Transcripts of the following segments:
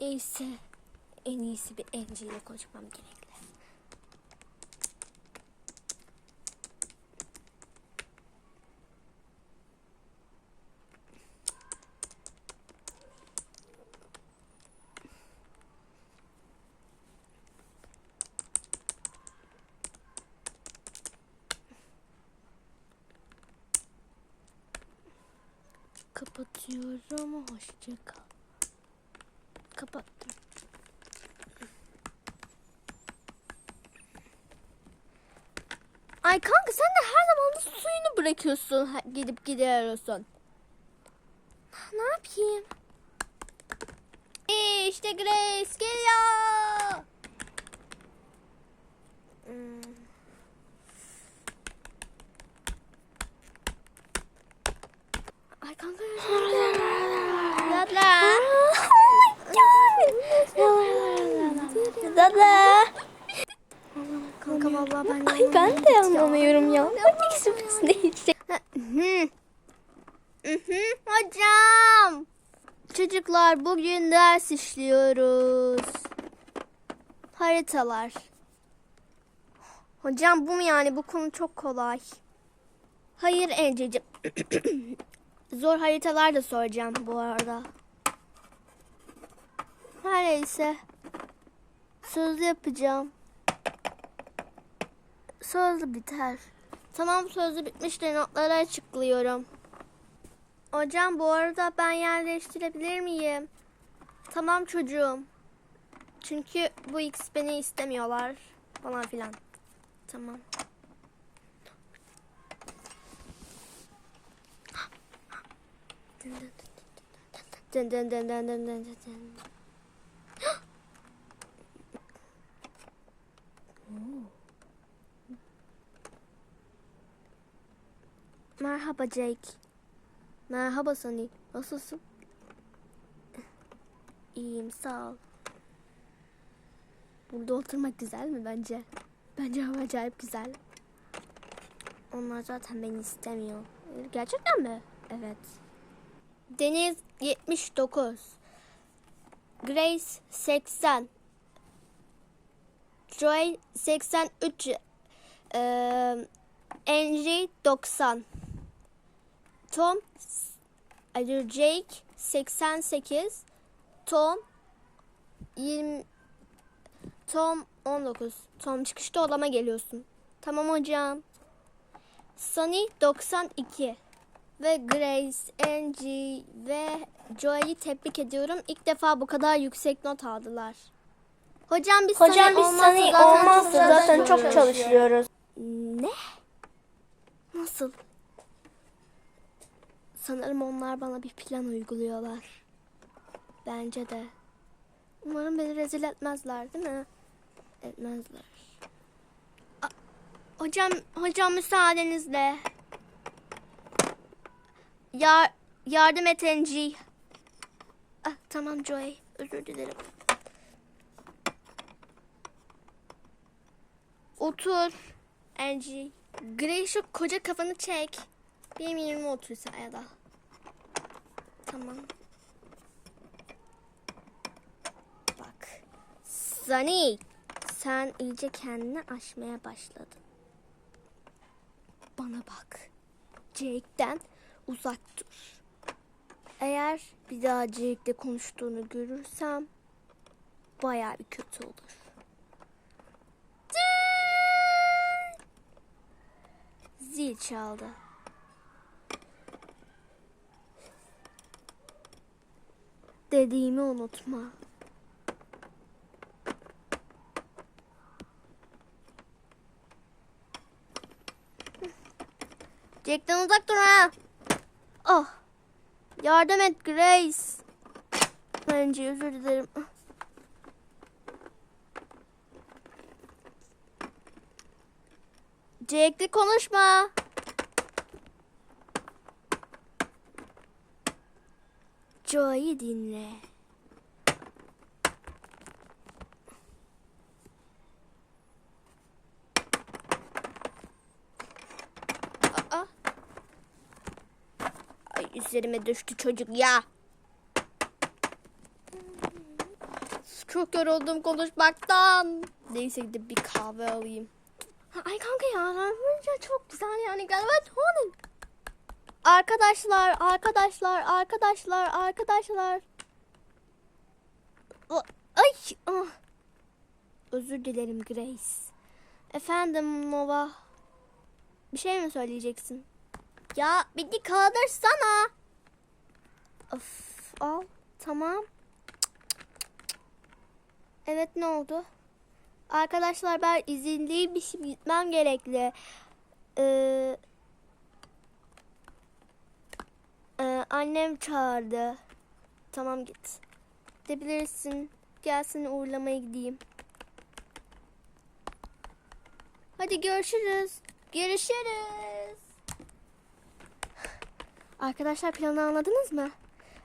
Neyse. En iyisi bir Angie ile konuşmam gerekli. Kapatıyorum. Hoşça kal. Kapattım. Ay kanka sen de her zaman suyunu bırakıyorsun. Gidip gidiyorsun. Ne yapayım? İşte Grace geliyor. Hmm. Ay kanka. Dada. Dada. Kanka vallahi ben Ay ben de anlamıyorum ya. Bak ikisi neyse. Hı. Hı hı, Hocam. Çocuklar bugün ders işliyoruz. Haritalar. Hocam bu mu yani? Bu konu çok kolay. Hayır Ececiğim. Zor haritalar da soracağım bu arada. Her neyse. Sözlü yapacağım. Sözlü biter. Tamam sözlü bitmiştir notları açıklıyorum. Hocam bu arada ben yer değiştirebilir miyim? Tamam çocuğum. Çünkü bu X beni istemiyorlar falan filan. Tamam. Merhaba Jake. Merhaba Sunny. Nasılsın? İyiyim sağ ol. Burada oturmak güzel mi bence? Bence hava acayip güzel. Onlar zaten beni istemiyor. Gerçekten mi? Evet. Deniz 79. Grace 80. Joy 83. Ee, Angie 90. Tom Jake 88 Tom 20 Tom 19 Tom çıkışta odama geliyorsun. Tamam hocam. Sunny 92 ve Grace, Angie ve Joey'i tebrik ediyorum. İlk defa bu kadar yüksek not aldılar. Hocam biz Hocam Sunny biz olmazsa sana zaten olmazsa zaten çok çalışıyoruz. Ne? Nasıl? Sanırım onlar bana bir plan uyguluyorlar. Bence de. Umarım beni rezil etmezler değil mi? Etmezler. Hocam, hocam müsaadenizle. Yar yardım et Angie. Ah, tamam Joy. Özür dilerim. Otur. Angie. Gray şu koca kafanı çek. Benim yerime otur sen ya da. Tamam. Bak. Sunny. Sen iyice kendini aşmaya başladın. Bana bak. Jake'den uzak dur. Eğer bir daha Jake'le konuştuğunu görürsem bayağı bir kötü olur. Zil çaldı. Dediğimi unutma. Jack'ten uzak dur ha. Oh. Yardım et Grace. Bence özür dilerim. Jack'le konuşma. Joy'u dinle. Aa. Ay üzerime düştü çocuk ya. çok yoruldum konuşmaktan. Neyse gidip bir kahve alayım. Ay kanka ya bence çok güzel yani galiba onun. Arkadaşlar, arkadaşlar, arkadaşlar, arkadaşlar. Ay, ah. Özür dilerim Grace. Efendim Nova. Bir şey mi söyleyeceksin? Ya beni kaldırsana. Of, al. Tamam. Evet ne oldu? Arkadaşlar ben izinliymişim gitmem gerekli. Ee, e, annem çağırdı. Tamam git. Gidebilirsin. Gelsin uğurlamaya gideyim. Hadi görüşürüz. Görüşürüz. Arkadaşlar planı anladınız mı?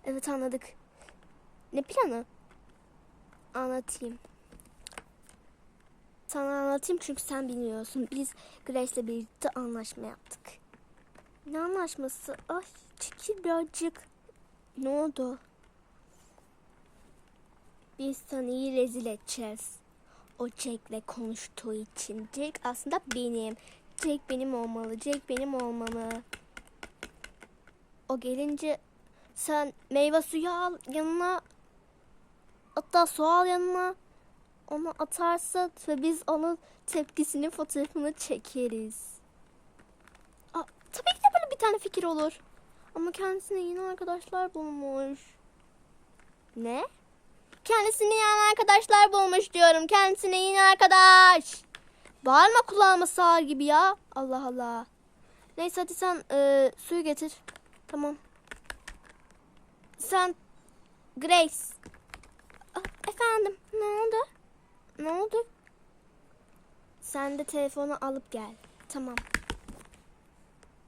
Evet anladık. Ne planı? Anlatayım. Sana anlatayım çünkü sen bilmiyorsun. Biz Grace'le birlikte anlaşma yaptık. Ne anlaşması? Ay çekil birazcık. Ne oldu? Biz Sunny'i rezil edeceğiz. O Jack'le konuştuğu için. Jack aslında benim. Jack benim olmalı. Jack benim olmalı. O gelince sen meyve suyu al yanına. Hatta su al yanına. Onu atarsın ve biz onun tepkisini fotoğrafını çekeriz. Aa, tabii ki de böyle bir tane fikir olur. Ama kendisine yeni arkadaşlar bulmuş. Ne? Kendisine yeni arkadaşlar bulmuş diyorum. Kendisine yeni arkadaş. Bağırma kulağıma sağır gibi ya. Allah Allah. Neyse hadi sen e, suyu getir. Tamam. Sen Grace. Ah, Efendim ne oldu? Ne oldu? Sen de telefonu alıp gel. Tamam.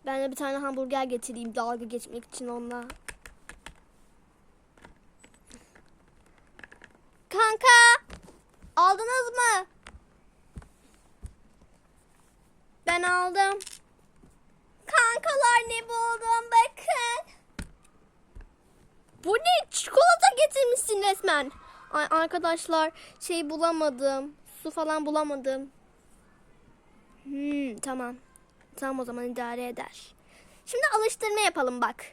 Ben de bir tane hamburger getireyim dalga geçmek için onunla. Kanka! Aldınız mı? Ben aldım. Kankalar ne buldum bakın. Bu ne? Çikolata getirmişsin resmen. Ay arkadaşlar şey bulamadım. Su falan bulamadım. Hmm, tamam. Tamam o zaman idare eder. Şimdi alıştırma yapalım bak.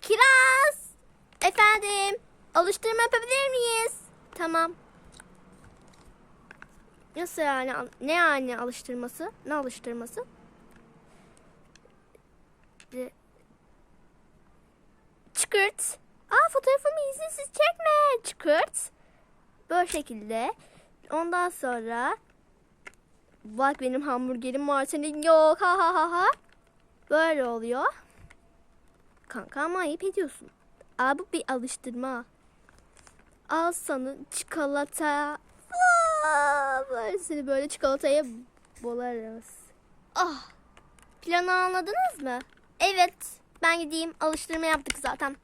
Kiraz. Efendim. Alıştırma yapabilir miyiz? Tamam. Nasıl yani? Ne yani alıştırması? Ne alıştırması? Çıkırt. Aa fotoğrafımı izinsiz çekme. Çıkırt. Böyle şekilde. Ondan sonra bak benim hamburgerim var senin yok ha ha ha ha. Böyle oluyor. Kanka ama ayıp ediyorsun. Aa bu bir alıştırma. Al sana çikolata. Aa, böyle seni böyle çikolataya bolarız. Ah. Planı anladınız mı? Evet. Ben gideyim. Alıştırma yaptık zaten.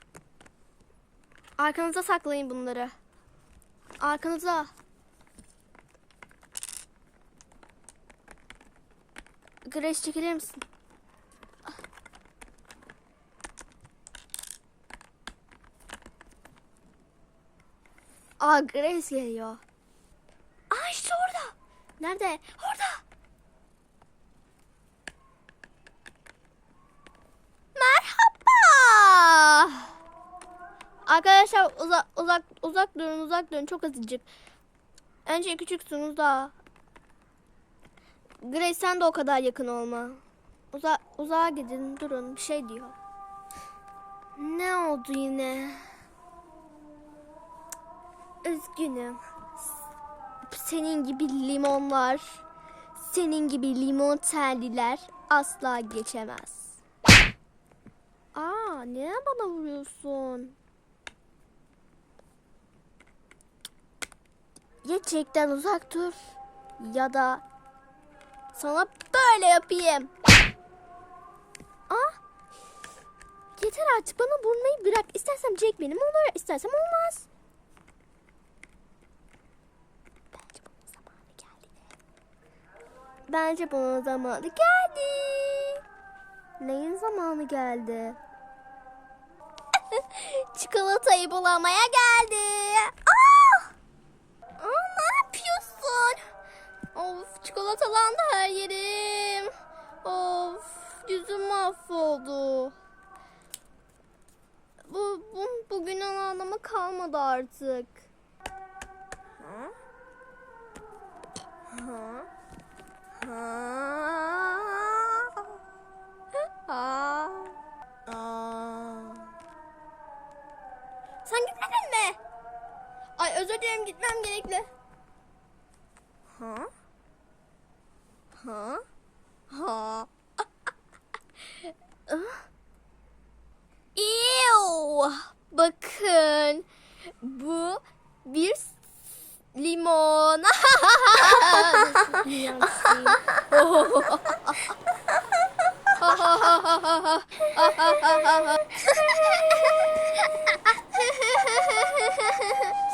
Arkanıza saklayın bunları. Arkanıza. Grace çekilir misin? Aa Grace geliyor. Aa işte orada. Nerede? Orada. Merhaba. Arkadaşlar uzak uzak uzak durun uzak durun çok azıcık. Önce küçüksünüz daha. Grace sen de o kadar yakın olma. Uza uzağa gidin durun bir şey diyor. Ne oldu yine? Üzgünüm. Senin gibi limonlar, senin gibi limon terliler asla geçemez. Aa, niye bana vuruyorsun? Ya Jack'ten uzak dur ya da sana böyle yapayım. Ah! Yeter artık bana vurmayı bırak. İstersem Jack benim olur, istersem olmaz. Bence bunun zamanı geldi. Bence bunun zamanı geldi. Neyin zamanı geldi? Çikolatayı bulamaya geldi. Salatalandı her yerim. Of yüzüm mahvoldu. Bu, bu bugün anlamı kalmadı artık. Ha? Ha? Ha? Ha? Aa. Sen gitmedin mi? Ay özür dilerim gitmem gerekli. Ha? Ha? Ha? Ew! Bakın. Bu bir limon.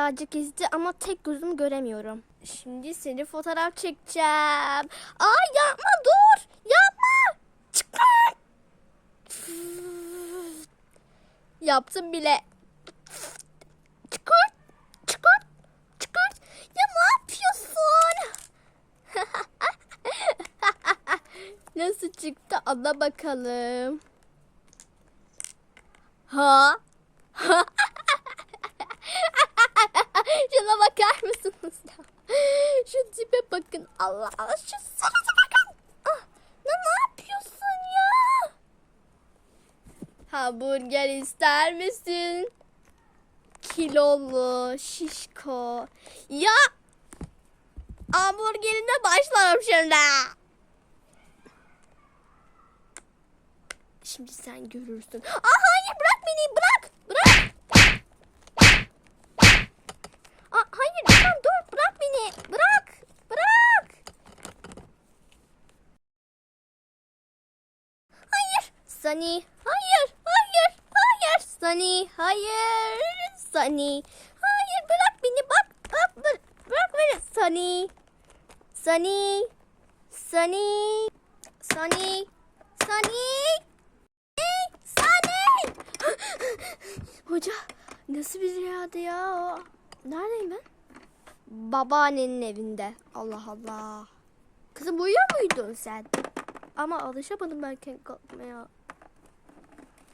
birazcık izdi ama tek gözüm göremiyorum. Şimdi seni fotoğraf çekeceğim. Ay yapma dur. Yapma. Çıkma. Yaptım bile. Çıkır. Çıkır. Çıkır. Ya ne yapıyorsun? Nasıl çıktı anla bakalım. Ha? Ha? Şuna bakar mısınız ya? Şu tipe bakın. Allah Allah şu sarısı bakın. Ah, ne, ne yapıyorsun ya? Hamburger ister misin? Kilolu, şişko. Ya! Hamburgerine başlarım şimdi. Şimdi sen görürsün. Aa hayır bırak beni bırak. Sunny. Hayır, hayır, hayır. Sunny, hayır. Sunny. Hayır bırak beni bak. Bak bırak, bırak beni. Sunny. Sunny. Sunny. Sunny. Sunny. Hoca nasıl bir rüyadı ya o? Neredeyim ben? Babaannenin evinde. Allah Allah. Kızım uyuyor muydun sen? Ama alışamadım ben kalkmaya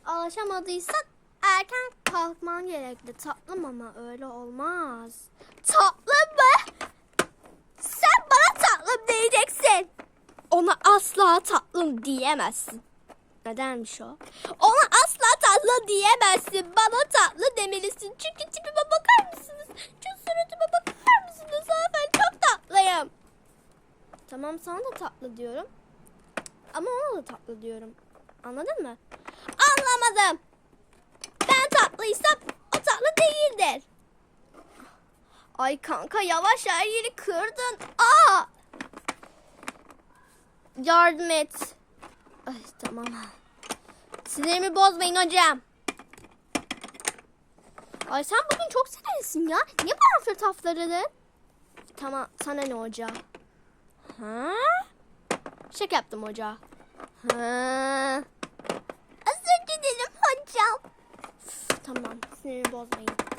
alışamadıysan erken kalkman gerekli. Tatlım ama öyle olmaz. Tatlım mı? Sen bana tatlım diyeceksin. Ona asla tatlım diyemezsin. Nedenmiş o? Ona asla tatlı diyemezsin. Bana tatlı demelisin. Çünkü tipime bakar mısınız? Şu suratıma bakar mısınız? Aa, ben çok tatlıyım. Tamam sana da tatlı diyorum. Ama ona da tatlı diyorum. Anladın mı? anlamadım. Ben tatlıysam o tatlı değildir. Ay kanka yavaş her yeri kırdın. Aa! Yardım et. Ay tamam. Sinirimi bozmayın hocam. Ay sen bugün çok sinirlisin ya. Niye bu fırtaflarını? Tamam sana ne hoca? Ha? Şaka yaptım hoca. Ha? yapacağım. Tamam sinirimi bozmayın.